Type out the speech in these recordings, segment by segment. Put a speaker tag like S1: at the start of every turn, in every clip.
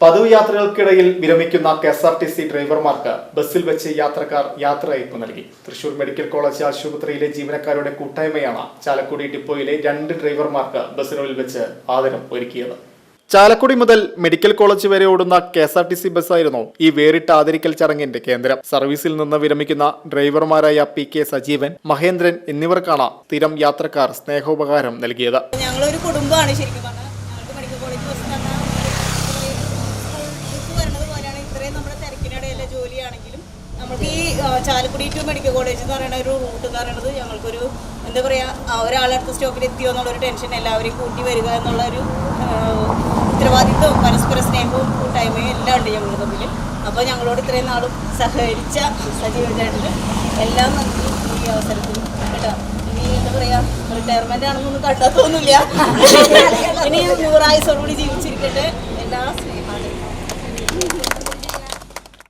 S1: പതിവ് യാത്രകൾക്കിടയിൽ വിരമിക്കുന്ന K S R T C ഡ്രൈവർമാർക്ക് ബസ്സിൽ വെച്ച് യാത്രക്കാർ യാത്രയയപ്പ് നൽകി. തൃശൂർ മെഡിക്കൽ കോളേജ് ആശുപത്രിയിലെ ജീവനക്കാരുടെ കൂട്ടായ്മയാണ് ചാലക്കുടി ഡിപ്പോയിലെ രണ്ട് ഡ്രൈവർമാർക്ക് ബസ്സിനുള്ളിൽ വെച്ച് ആദരം ഒരുക്കിയത്. ചാലക്കുടി മുതൽ മെഡിക്കൽ കോളേജ് വരെ ഓടുന്ന K S R T C ബസ്സായിരുന്നു ഈ വേറിട്ട ആദരിക്കൽ ചടങ്ങിന്റെ കേന്ദ്രം. സർവീസിൽ നിന്ന് വിരമിക്കുന്ന ഡ്രൈവർമാരായ പി കെ സജീവൻ മഹേന്ദ്രൻ എന്നിവർക്കാണ് സ്ഥിരം യാത്രക്കാർ സ്നേഹോപകാരം നൽകിയത്.
S2: ഞങ്ങളൊരു കുടുംബമാണ് ശരിക്കും നമുക്ക് ഈ ചാലക്കുടി ടു മെഡിക്കൽ കോളേജ് എന്ന് പറയുന്ന ഒരു റൂട്ട് എന്ന് പറയുന്നത് ഞങ്ങൾക്കൊരു എന്താ പറയുക ഒരാളടുത്ത സ്റ്റോപ്പിൽ എത്തിയോ എന്നുള്ളൊരു ടെൻഷൻ എല്ലാവരെയും കൂട്ടി വരിക എന്നുള്ള ഒരു ഉത്തരവാദിത്വവും പരസ്പര സ്നേഹവും കൂട്ടായ്മയും എല്ലാം ഉണ്ട് ഞങ്ങൾ തമ്മിൽ. അപ്പോൾ ഞങ്ങളോട് ഇത്രയും നാളും സഹകരിച്ച സജീവ ചേട്ടന് എല്ലാം നമുക്ക് ഈ അവസരത്തിൽ. കേട്ടോ? ഇനി എന്താ പറയാ റിട്ടയർമെന്റ് ആണെന്നൊന്നും കണ്ടാ തോന്നില്ല. ഇനി നൂറായുസോടുകൂടി ജീവിച്ചിരിക്കട്ടെ. എല്ലാ സ്നേഹമാണ്.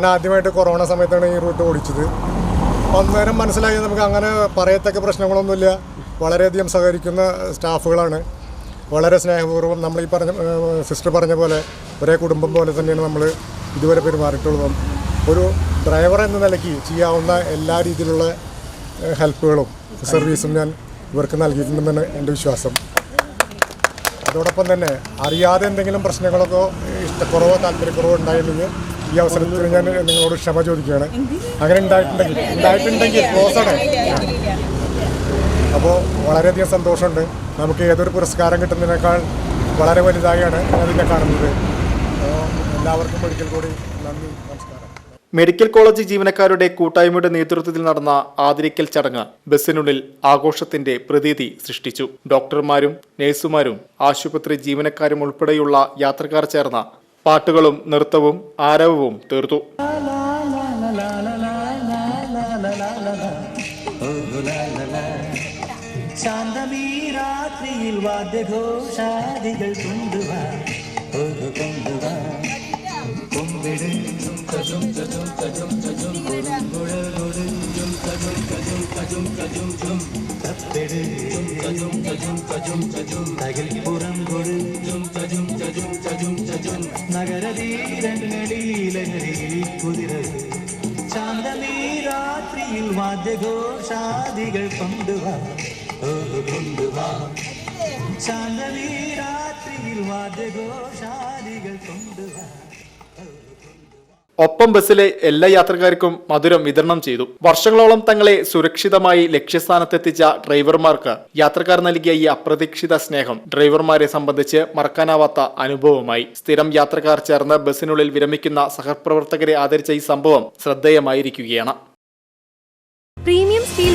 S3: ഞാൻ ആദ്യമായിട്ട് കൊറോണ സമയത്താണ് ഈ റൂട്ട് ഓടിച്ചത്. അന്നേരം മനസ്സിലായി നമുക്ക് അങ്ങനെ പറയത്തക്ക പ്രശ്നങ്ങളൊന്നുമില്ല. വളരെയധികം സഹകരിക്കുന്ന സ്റ്റാഫുകളാണ്. വളരെ സ്നേഹപൂർവം നമ്മൾ ഈ പറഞ്ഞ സിസ്റ്റർ പറഞ്ഞ പോലെ ഒരേ കുടുംബം പോലെ തന്നെയാണ് നമ്മൾ ഇതുവരെ പെരുമാറിയിട്ടുള്ളതും. ഒരു ഡ്രൈവർ എന്ന നിലയ്ക്ക് ചെയ്യാവുന്ന എല്ലാ രീതിയിലുള്ള ഹെൽപ്പുകളും സർവീസും ഞാൻ ഇവർക്ക് നൽകിയിട്ടുണ്ടെന്നാണ് എന്റെ വിശ്വാസം. അതോടൊപ്പം തന്നെ അറിയാതെ എന്തെങ്കിലും പ്രശ്നങ്ങളൊക്കെ ഇഷ്ടക്കുറവോ താല്പര്യക്കുറവോ ഉണ്ടായിരുന്നെങ്കിൽ ഈ അവസരത്തിൽ ഞാൻ നിങ്ങളോട് ക്ഷമ ചോദിക്കുകയാണ്. അങ്ങനെ ഉണ്ടായിട്ടുണ്ടെങ്കിൽ ഉണ്ടായിട്ടുണ്ടെങ്കിൽ ക്ലോസ് അപ്പോൾ വളരെയധികം സന്തോഷമുണ്ട്. നമുക്ക് ഏതൊരു പുരസ്കാരം കിട്ടുന്നതിനേക്കാൾ വളരെ വലുതായാണ് അതിനെ കാണുന്നത്. എല്ലാവർക്കും ഒരിക്കൽ കൂടി നന്ദി നമസ്കാരം.
S1: മെഡിക്കൽ കോളേജ് ജീവനക്കാരുടെ കൂട്ടായ്മയുടെ നേതൃത്വത്തിൽ നടന്ന ആദരിക്കൽ ചടങ്ങ് ബസ്സിനുള്ളിൽ ആഘോഷത്തിന്റെ പ്രതീതി സൃഷ്ടിച്ചു. ഡോക്ടർമാരും നഴ്സുമാരും ആശുപത്രി ജീവനക്കാരും ഉൾപ്പെടെയുള്ള യാത്രക്കാർ ചേർന്ന പാട്ടുകളും നൃത്തവും ആരവവും തീർത്തു.
S4: ശാന്തമീ രാത്രിയിൽ വാദ്യഘോഷാദികൾ കൊണ്ടുവാ. കൊണ്ടുവാ. കൊമ്പിട്. തപ്പെട്. തജും കൊട്. നഗരതീരങ്ങളിലങ്ങളിൽ കുതിരത് ശാന്തമീ രാത്രിയിൽ വാദ്യഘോഷാദികൾ കൊണ്ടുവാ. കൊണ്ടുവാ. ചാന്തനീരാത്രിയിൽ വാദ്യഘോഷാദികൾ കൊണ്ടുവാ.
S1: ഒപ്പം ബസ്സിലെ എല്ലാ യാത്രക്കാർക്കും മധുരം വിതരണം ചെയ്തു. വർഷങ്ങളോളം തങ്ങളെ സുരക്ഷിതമായി ലക്ഷ്യസ്ഥാനത്തെത്തിച്ച ഡ്രൈവർമാർക്ക് യാത്രക്കാർ നൽകിയ ഈ അപ്രതീക്ഷിത സ്നേഹം ഡ്രൈവർമാരെ സംബന്ധിച്ച് മറക്കാനാവാത്ത അനുഭവമായി സ്ഥിരം യാത്രക്കാർ ചേർന്ന് ബസ്സിനുള്ളിൽ വിരമിക്കുന്ന സഹപ്രവർത്തകരെ ആദരിച്ച ഈ സംഭവം ശ്രദ്ധേയമായിരിക്കുകയാണ്.
S5: Premium steel